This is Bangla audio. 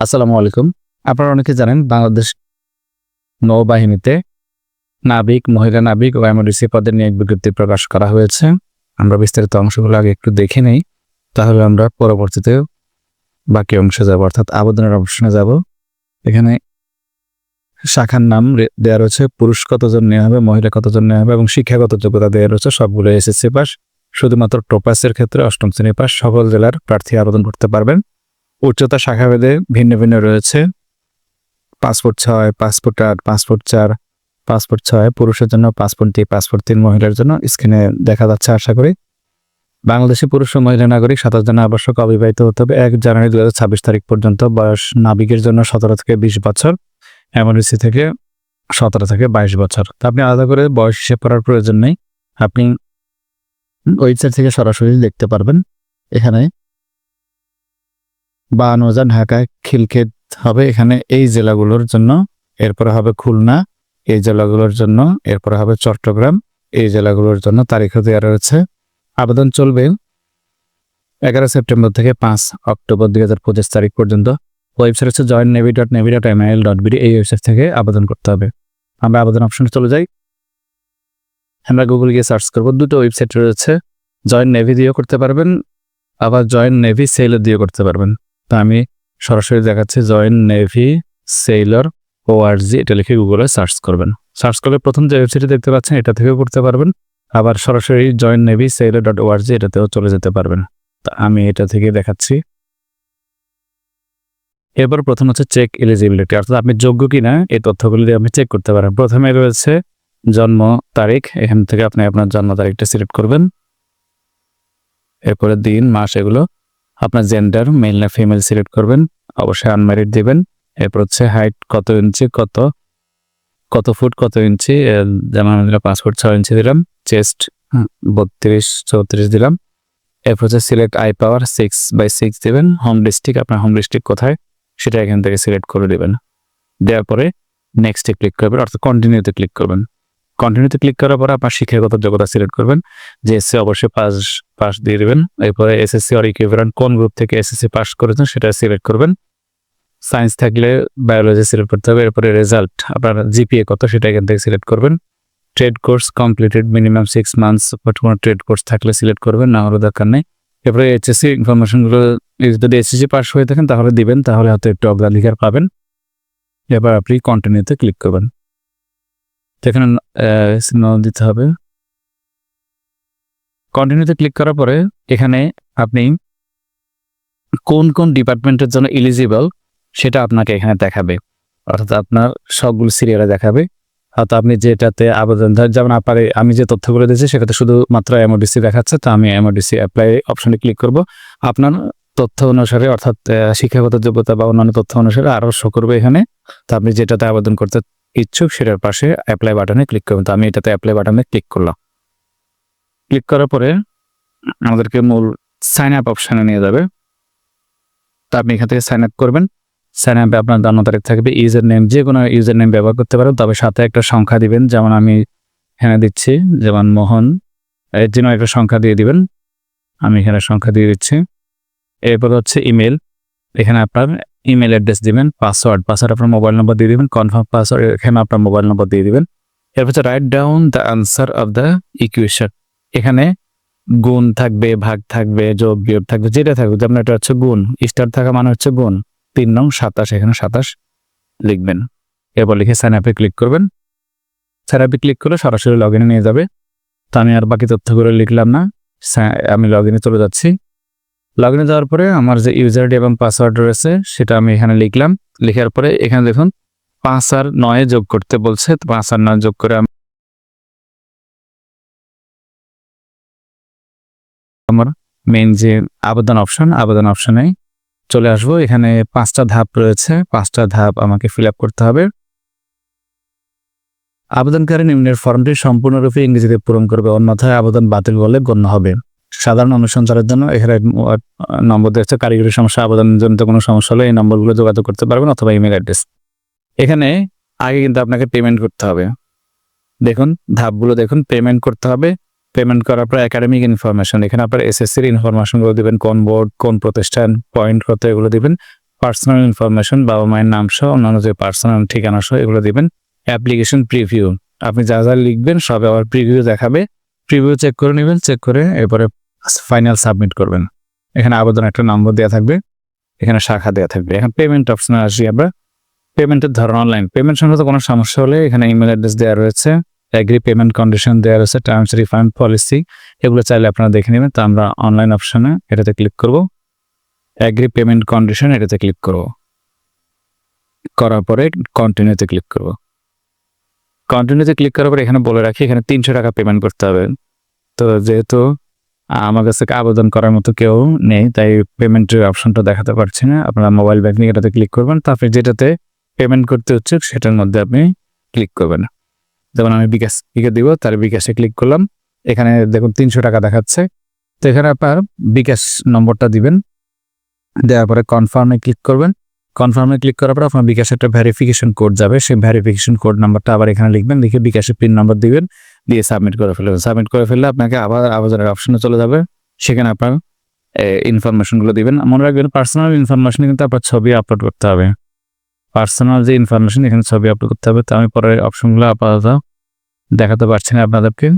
আসসালামু আলাইকুম। আপনারা অনেকে জানেন বাংলাদেশ নৌবাহিনীতে নাবিক, মহিলা নাবিক ও এমডিসি পদের নিয়ে এক বিজ্ঞপ্তি প্রকাশ করা হয়েছে। আমরা বিস্তারিত অংশগুলো আগে একটু দেখে নেই। তাহলে আমরা পরবর্তীতে বাকি অংশে যাব, অর্থাৎ আবেদনের অপশনে যাব। এখানে শাখার নাম দেওয়া রয়েছে, পুরুষ কতজন নেওয়া হবে, মহিলা কতজন নেওয়া হবে এবং শিক্ষাগত যোগ্যতা দেওয়া রয়েছে, সবগুলো এসএসসি পাস। শুধুমাত্র টোপাসের ক্ষেত্রে অষ্টম শ্রেণি পাস সকল জেলার প্রার্থী আবেদন করতে পারবেন। উচ্চতা শাখাভেদে ভিন্ন ভিন্ন রয়েছে। পাসপোর্ট ছয়, পাসপোর্ট আট, পাসপোর্ট চার, পাসপোর্ট ছয় পুরুষের জন্য, পাসপোর্ট দুই, পাসপোর্ট তিন মহিলার জন্য স্ক্রিনে দেখা যাচ্ছে আশা করি। বাংলাদেশে পুরুষ ও মহিলা নাগরিক সাতাশ জন আবশ্যক অবিবাহিত হতে হবে। এক জানুয়ারি দু ছাব্বিশ তারিখ পর্যন্ত বয়স নাবিকের জন্য সতেরো থেকে বিশ বছর এমআরসি থেকে সতেরো থেকে বাইশ বছর। তা আপনি আলাদা করে বয়স হিসেব করার প্রয়োজন নেই। আপনি ওয়েবসাইট থেকে সরাসরি দেখতে পারবেন। এখানে বানোজা ঢাকা খিলক্ষেত হবে এখানে এই জেলাগুলোর জন্য। এরপরে হবে খুলনা, এই জেলাগুলোর জন্য। এরপরে হবে চট্টগ্রাম, এই জেলাগুলোর জন্য তারিখও দেওয়া রয়েছে। আবেদন চলবে এগারো সেপ্টেম্বর থেকে পাঁচ অক্টোবর দুই হাজার পঁচিশ তারিখ পর্যন্ত। ওয়েবসাইট হচ্ছে join navy dot navy dot MIL dot BD এই ওয়েবসাইট থেকে আবেদন করতে হবে। আমরা আবেদন অপশনে চলে যাই। আমরা গুগল গিয়ে সার্চ করব, দুটো ওয়েবসাইট রয়েছে। জয়েন নেভি দিয়েও করতে পারবেন, আবার জয়েন নেভি সেলের দিয়েও করতে পারবেন। তা আমি সরাসরি দেখাচ্ছি জয়েন নেভি সেইলর ওআরজি এটা লিখে গুগলে সার্চ করবেন। সার্চ করলে প্রথম যে ওয়েবসাইটে দেখতে পাচ্ছেন, এটা থেকেও করতে পারবেন। আবার সরাসরি join navy sailor dot ORG এটাতেও চলে যেতে পারবেন। তা আমি এটা থেকে দেখাচ্ছি। এরপর প্রথম হচ্ছে চেক এলিজিবিলিটি অর্থাৎ আপনি যোগ্য কিনা এই তথ্যগুলি দিয়ে আপনি চেক করতে পারেন। প্রথমে রয়েছে জন্ম তারিখ, এখান থেকে আপনি আপনার জন্ম তারিখটা সিলেক্ট করবেন। এরপরে দিন, মাস এগুলো আপনার জেন্ডার মেল না ফিমেল সিলেক্ট করবেন অবশ্যই আনম্যারিড দেবেন। এরপর হচ্ছে হাইট কত ইঞ্চি কত কত ফুট কত ইঞ্চি যেমন দিলাম পাঁচ ফুট ছয় ইঞ্চি দিলাম চেস্ট বত্রিশ চৌত্রিশ দিলাম। এরপর হচ্ছে select eye power six by six দেবেন। হোম ডিস্ট্রিক্ট আপনার হোম ডিস্ট্রিক্ট কোথায় সেটা এখান থেকে সিলেক্ট করে দেবেন। দেওয়ার পরে নেক্সটে ক্লিক করবেন অর্থাৎ কন্টিনিউতে ক্লিক করবেন। কন্টিনিউতে ক্লিক করার পরে আপনার শিক্ষাগত যোগ্যতা সিলেক্ট করবেন। যে এসসি অবশ্যই পাস পাস দিয়ে দেবেন। এরপরে এসএসসি অর ইকুইভ্যালেন্ট কোন গ্রুপ থেকে এসএসসি পাস করেছেন সেটা সিলেক্ট করবেন। সায়েন্স থাকলে বায়োলজি সিলেক্ট করতে হবে। এরপরে রেজাল্ট আপনার জিপিএ কত সেটা এখান থেকে সিলেক্ট করবেন। Trade course completed minimum six months কোনো ট্রেড কোর্স থাকলে সিলেক্ট করবেন, না হলে দরকার নেই। এরপরে এইচএসসি ইনফরমেশনগুলো যদি এসএসসি পাস হয়ে থাকেন তাহলে দিবেন, তাহলে হয়তো একটু অগ্রাধিকার পাবেন। এবার আপনি কন্টিনিউতে ক্লিক করবেন। এখানে দিতে হবে। কন্টিনিউতে ক্লিক করার পরে এখানে আপনি কোন কোন ডিপার্টমেন্টের জন্য এলিজিবল সেটা আপনাকে এখানে দেখাবে। অর্থাৎ আপনার সবগুলো সিরিয়ালে দেখাবে। হয়তো আপনি যেটাতে আবেদন যেমন আপনার আমি যে তথ্যগুলো দিয়েছি সেটাতে শুধুমাত্র এমওডিসি দেখাচ্ছে, তো আমি এমওডিসি অ্যাপ্লাই অপশনে ক্লিক করব। আপনার তথ্য অনুসারে, অর্থাৎ শিক্ষাগত যোগ্যতা বা অন্যান্য তথ্য অনুসারে আরও শো করবে এখানে। তো আপনি যেটাতে আবেদন করতে ইচ্ছুক সেটার পাশে অ্যাপ্লাই বাটনে ক্লিক করবেন তো আমি এটাতে অ্যাপ্লাই বাটনে ক্লিক করলাম। ক্লিক করার পরে আমাদেরকে মূল সাইন আপ অপশানে নিয়ে যাবে। তো আপনি এখান থেকে সাইন আপ করবেন। সাইন আপে আপনার জন্ম তারিখ থাকবে ইউজার নেম যে কোনো ইউজার নেম ব্যবহার করতে পারেন। তবে সাথে একটা সংখ্যা দিবেন। যেমন আমি এখানে দিচ্ছি, যেমন মোহন, এর জন্য একটা সংখ্যা দিয়ে দিবেন। আমি এখানে সংখ্যা দিয়ে দিচ্ছি। এরপর হচ্ছে ইমেল এখানে আপনার ইমেল অ্যাড্রেস দিবেন পাসওয়ার্ড পাসওয়ার্ড আপনার মোবাইল নম্বর দিয়ে দিবেন কনফার্ম পাসওয়ার্ড এখানে আপনার মোবাইল নম্বর দিয়ে দিবেন। এরপর write down the answer of the equation এখানে গুণ থাকবে, ভাগ থাকবে, যোগ, বিয়োগ থাকবে, যেটা থাকবে, যেমন এটা হচ্ছে গুণ স্টার থাকা মানে হচ্ছে গুণ। তিন নং সাতাশ, এখানে সাতাশ লিখবেন। এরপর লিখে সাইন আপে ক্লিক করবেন। সাইন আপে ক্লিক করলে সরাসরি লগ ইনে নিয়ে যাবে। তো আমি আর বাকি তথ্যগুলো লিখলাম না। আমি লগ ইনে চলে যাচ্ছি। লগ ইনে যাওয়ার পরে আমার যে ইউজার আইডি এবং পাসওয়ার্ড রয়েছে, সেটা আমি এখানে লিখলাম। লিখার পরে এখানে দেখুন, পাঁচ আর নয় যোগ করতে বলছে পাঁচ আর নয় যোগ করে আমি আমার মেইন যে আবেদন অপশন আবেদন অপশনে চলে আসব। এখানে পাঁচটা ধাপ রয়েছে, পাঁচটা ধাপ আমাকে ফিল করতে হবে। আবেদনকারী নিম্নের ফর্মটি সম্পূর্ণরূপে ইংরেজিতে পূরণ করবে, অন্যথায় আবেদন বাতিল বলে গণ্য হবে। সাধারণ অনুসন্ধানের জন্য এখানে নম্বর দিয়েছে, কারিগরি সমস্যা আবেদনের জন্য কোনো সমস্যা হলে এই নম্বরগুলো যোগাযোগ করতে পারবেন অথবা ইমেল অ্যাড্রেস এখানে আগে কিন্তু আপনাকে পেমেন্ট করতে হবে। দেখুন, ধাপগুলো দেখুন পেমেন্ট করতে হবে। পেমেন্ট করার পর একাডেমিক ইনফরমেশন এখানে আপনার এসএসসির ইনফরমেশনগুলো দিবেন, কোন বোর্ড কোন প্রতিষ্ঠান পয়েন্ট কত, এগুলো দিবেন। পার্সোনাল ইনফরমেশন বাবা মায়ের নাম সহ অন্যান্য যে পার্সোনাল ঠিকানা সহ এগুলো দিবেন। অ্যাপ্লিকেশন প্রিভিউ আপনি যা যা লিখবেন সব আবার প্রিভিউ দেখাবে। প্রিভিউ চেক করে নেবেন চেক করে এরপরে ফাইনাল সাবমিট করবেন। এখানে আবেদন একটা নম্বর দেওয়া থাকবে, এখানে শাখা দেওয়া থাকবে। এখন পেমেন্ট অপশনে আসি আমরা। পেমেন্টের ধরন অনলাইন পেমেন্ট সংক্রান্ত কোনো সমস্যা হলে এখানে ইমেল অ্যাড্রেস দেওয়া রয়েছে। অ্যাগ্রি পেমেন্ট কন্ডিশন দেওয়া রয়েছে টার্মস রিফান্ড পলিসি এগুলো চাইলে আপনারা দেখে নেবেন। তো আমরা অনলাইন অপশনে এটাতে ক্লিক করব। অ্যাগ্রি পেমেন্ট কন্ডিশন এটাতে ক্লিক করব। করার পরে কন্টিনিউতে ক্লিক করব। কন্টিনিউতে ক্লিক করার পরে এখানে বলে রাখি, এখানে তিনশো টাকা পেমেন্ট করতে হবে। তো যেহেতু আমার কাছে আবেদন করার মতো কেউ নেই, তাই পেমেন্টের অপশনটা দেখাতে পারছি না। আপনারা মোবাইল ব্যাংকিং এটাতে ক্লিক করবেন তারপরে যেটাতে পেমেন্ট করতে হচ্ছে সেটার মধ্যে আপনি ক্লিক করবেন। যেমন আমি বিকাশ বিকাশ দিব, তার বিকাশে ক্লিক করলাম, এখানে দেখুন তিনশো টাকা দেখাচ্ছে। তো এখানে আপনার বিকাশ নম্বরটা দিবেন, দেওয়ার পরে কনফার্মে ক্লিক করবেন। কনফার্মে ক্লিক করার পর আপনার বিকাশে একটা ভেরিফিকেশন কোড যাবে, সেই ভেরিফিকেশন কোড নাম্বারটা আবার এখানে লিখবেন, লিখে বিকাশের পিন নাম্বার দিবেন। দিয়ে সাবমিট করে ফেলবেন। সাবমিট করে ফেললে আপনাকে আবার আবেদনের অপশনে চলে যাবে। সেখানে আপনার ইনফরমেশনগুলো দিবেন। মনে রাখবেন পার্সোনাল ইনফরমেশন কিন্তু আপনার ছবি আপলোড করতে হবে। পার্সোনাল যে ইনফরমেশন এখানে ছবি আপলোড করতে হবে। তো আমি পরের অপশনগুলো আপাতত দেখাতে পারছি না আপনাদেরকে।